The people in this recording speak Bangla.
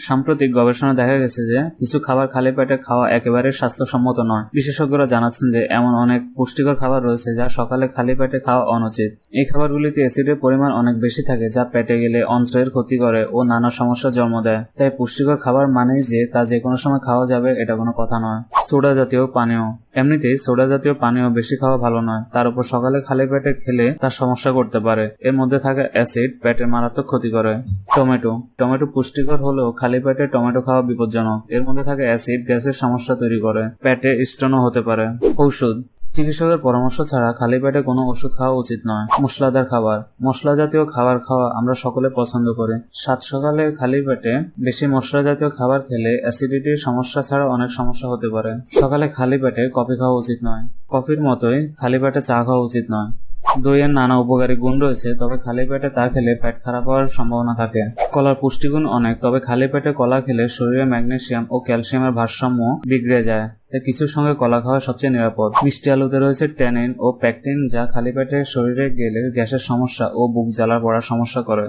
সাম্প্রতিক গবেষণা দেখা গেছে যে, কিছু খাবার খালি পেটে খাওয়া একেবারে স্বাস্থ্যসম্মত নয়। বিশেষজ্ঞরা জানাচ্ছেন যে, এমন অনেক পুষ্টিকর খাবার রয়েছে যা সকালে খালি পেটে খাওয়া অনুচিত। এই খাবারগুলিতে অ্যাসিডের পরিমাণ অনেক বেশি থাকে, যা পেটে গেলে অন্ত্রের ক্ষতি করে ও নানা সমস্যা জন্ম দেয়। তাই পুষ্টিকর খাবার মানেই যে তা যে কোনো সময় খাওয়া যাবে, এটা কোনো কথা নয়। সোডা জাতীয় পানীয়। এমনিতেই সোডা জাতীয় পানীয় বেশি খাওয়া ভালো নয়। তার উপর সকালে খালি পেটে খেলে তার সমস্যা করতে পারে। এর মধ্যে থাকা অ্যাসিড, পেটের মারাত্মক ক্ষতি করে। টমেটো। টমেটো পুষ্টিকর হলেও খালি পেটে টমেটো খাওয়া বিপজ্জনক। এর মধ্যে থাকা অ্যাসিড, গ্যাসের সমস্যা তৈরি করে। পেটে স্টোনও হতে পারে। ঔষধ। চিকিৎসকের পরামর্শ ছাড়া খালি পেটে কোনো ওষুধ খাওয়া উচিত নয়। মশলাদার খাবার। মশলা জাতীয় খাবার খাওয়া আমরা সকলে পছন্দ করি। সাত সকালে খালি পেটে বেশি মশলা জাতীয় খাবার খেলে অ্যাসিডিটির সমস্যা ছাড়া অনেক সমস্যা হতে পারে। সকালে খালি পেটে কফি খাওয়া উচিত নয়। কফির মতোই খালি পেটে চা খাওয়া উচিত নয়। দইয়ের নানা উপকারী গুণ রয়েছে, তবে খালি পেটে তা খেলে পেট খারাপ হওয়ার সম্ভাবনা থাকে। কলার পুষ্টিগুণ অনেক, তবে খালি পেটে কলা খেলে শরীরে ম্যাগনেসিয়াম ও ক্যালসিয়ামের ভারসাম্য বিগড়ে যায়। তাই কিছুর সঙ্গে কলা খাওয়া সবচেয়ে নিরাপদ। মিষ্টি আলুতে রয়েছে ট্যানিন ও প্যাকটিন, যা খালি পেটে শরীরে গেলে গ্যাসের সমস্যা ও বুক জ্বালা পড়ার সমস্যা করে।